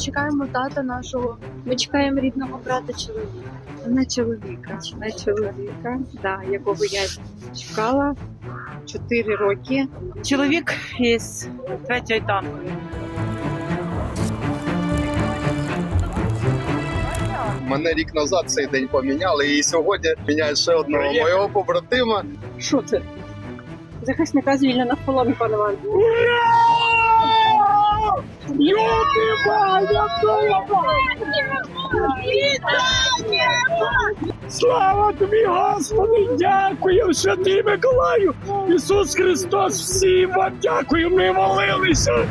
чекаємо тата нашого. Ми чекаємо рідного брата чоловіка. На чоловіка, на чоловіка, да, якого я чекала 4 роки. Чоловік із третьої танкової. Мене рік назад цей день поміняли, і сьогодні міняють ще одного моєго побратима. Що це? Захисника звільнено в полоні, пане Іван. Слава тобі, Господи! Дякую, святий Миколаю! Ісус Христос, всім вам дякую, ми молилися!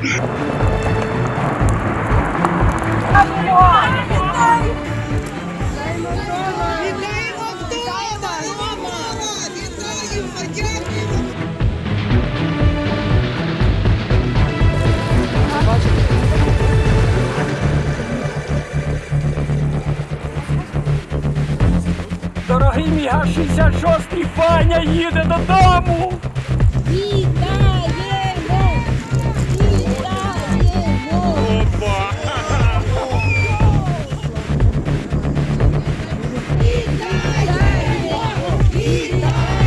Дорогий мій Га-66, Фаня їде додому! Вітаємо! Вітаємо! Вітаємо!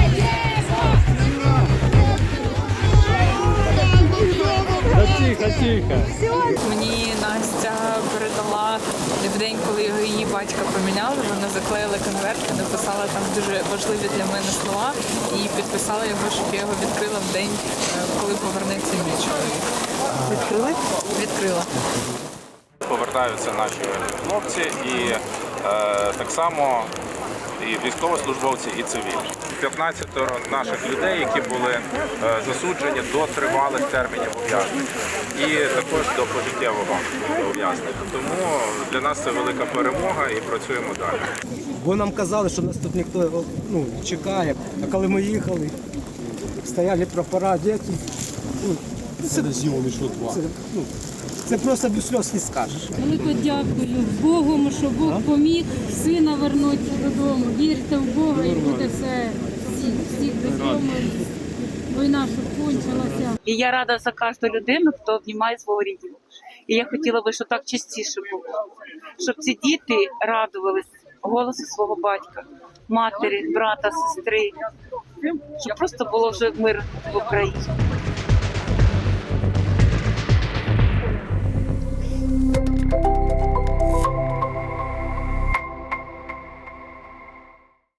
Тихо, тихо. Мені Настя передала в день, коли його батька поміняли. вони заклеїли конверт, написала там дуже важливі для мене слова і підписала його, щоб я його відкрила в день, е, коли повернеться мій чоловік. Відкрила? Відкрила. повертаються наші хлопці і е, так само і військовослужбовці, і цивільні. 15 наших людей, які були е, засуджені до тривалих термінів ув'язнення, і також до пожиттєвого ув'язнення. Тому для нас це велика перемога і працюємо далі. Бо нам казали, що нас тут ніхто ну, чекає. А коли ми їхали, стояли прапора, діти. Це, це, ну, це просто без сльоз не скажеш. Велико дякую Богу, що Бог поміг сина вернутися додому. Вірте в Бога і буде все всіх, всіх додому. Війна, щоб кончилася. І я рада за кожну людину, хто обнімає свого рідного. І я хотіла би, щоб так частіше було, щоб ці діти радувались голосу свого батька, матері, брата, сестри, щоб просто було вже мир в Україні.